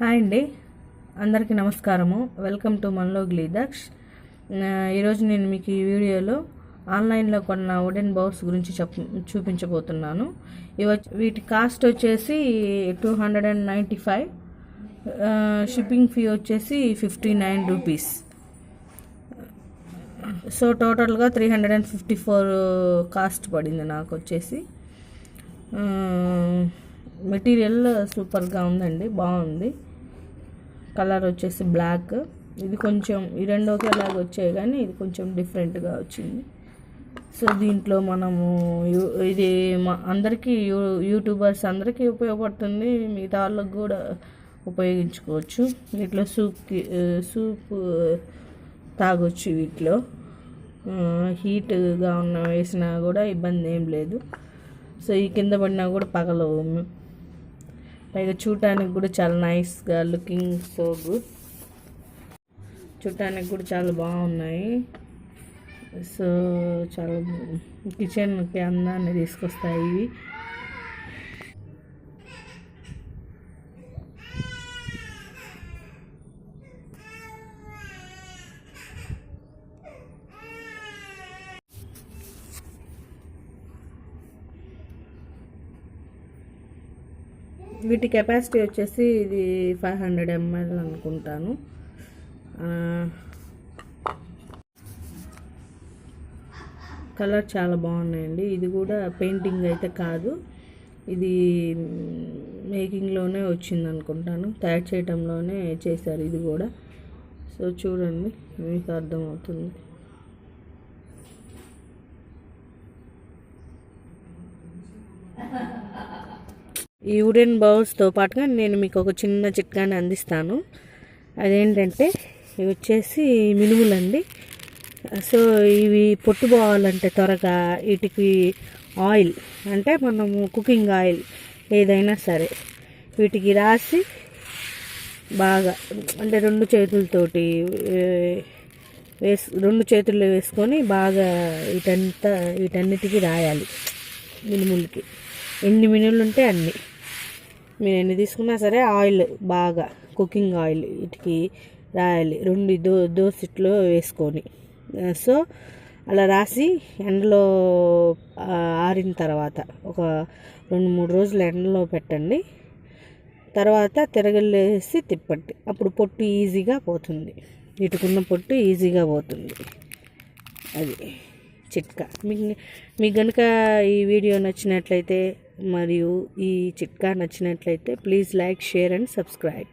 Hi అండి. అందరికీ నమస్కారము. వెల్కమ్ టు మనలోగ్లీ దక్ష్. ఈరోజు నేను మీకు ఈ వీడియోలో ఆన్లైన్లో కొన్న వుడెన్ బౌల్స్ గురించి చెప్ చూపించబోతున్నాను. ఇవి వీటి కాస్ట్ వచ్చేసి two hundred and ninety five shipping fee వచ్చేసి ఫిఫ్టీ నైన్ రూపీస్. సో టోటల్గా three hundred and fifty four cost పడింది నాకు వచ్చేసి. మెటీరియల్ సూపర్గా ఉందండి. బాగుంది. కలర్ వచ్చేసి బ్లాక్. ఇది కొంచెం ఈ రెండు ఒకేలాగా వచ్చాయి కానీ ఇది కొంచెం డిఫరెంట్గా వచ్చింది. సో దీంట్లో మనము యూ- ఇది మా అందరికీ యూ యూట్యూబర్స్ అందరికీ ఉపయోగపడుతుంది. మిగతా వాళ్ళకి కూడా ఉపయోగించుకోవచ్చు. వీటిలో సూప్కి సూప్ తాగొచ్చు వీటిలో. హీట్గా ఉన్న వేసినా కూడా ఇబ్బంది ఏం లేదు. సో ఈ కింద పడినా కూడా పగలవు. పైగా చూడటానికి కూడా చాలా నైస్గా లుకింగ్ సో గుడ్. చూడటానికి కూడా చాలా బాగున్నాయి. సో చాలా కిచెన్కి అందాన్ని తీసుకొస్తాయి ఇవి. వీటి కెపాసిటీ వచ్చేసి ఇది ఫైవ్ హండ్రెడ్ ఎంఎల్ అనుకుంటాను. కలర్ చాలా బాగున్నాయండి. ఇది కూడా పెయింటింగ్ అయితే కాదు. ఇది మేకింగ్లోనే వచ్చింది అనుకుంటాను. తయారు చేయటంలోనే చేశారు ఇది కూడా. సో చూడండి మీకు అర్థమవుతుంది. ఈ వుడెన్ బౌల్స్తో పాటుగా నేను మీకు ఒక చిన్న చిట్కాని అందిస్తాను. అదేంటంటే ఇవి వచ్చేసి మినుములండి. సో ఇవి పొట్టు పోవాలంటే త్వరగా వీటికి ఆయిల్ అంటే మనము కుకింగ్ ఆయిల్ ఏదైనా సరే వీటికి రాసి బాగా అంటే రెండు చేతులతోటి వేస్ రెండు చేతుల్లో వేసుకొని బాగా వీటంతా వీటన్నిటికీ రాయాలి మినుములకి. ఎన్ని మినుములు ఉంటే అన్నీ. మీరు ఎన్ని తీసుకున్నా సరే ఆయిల్ బాగా కుకింగ్ ఆయిల్ వీటికి రాయాలి. రెండు దో దోసిట్లో వేసుకొని. సో అలా రాసి ఎండలో ఆరిన తర్వాత ఒక రెండు మూడు రోజులు ఎండలో పెట్టండి. తర్వాత తిరగలేసి తిప్పండి. అప్పుడు పొట్టు ఈజీగా పోతుంది. ఇటుకున్న పొట్టు ఈజీగా పోతుంది. అది. చిట్కా. మీకు మీకు కనుక ఈ వీడియో నచ్చినట్లయితే మరియు ఈ చిట్కా నచ్చినట్లయితే please like share and subscribe.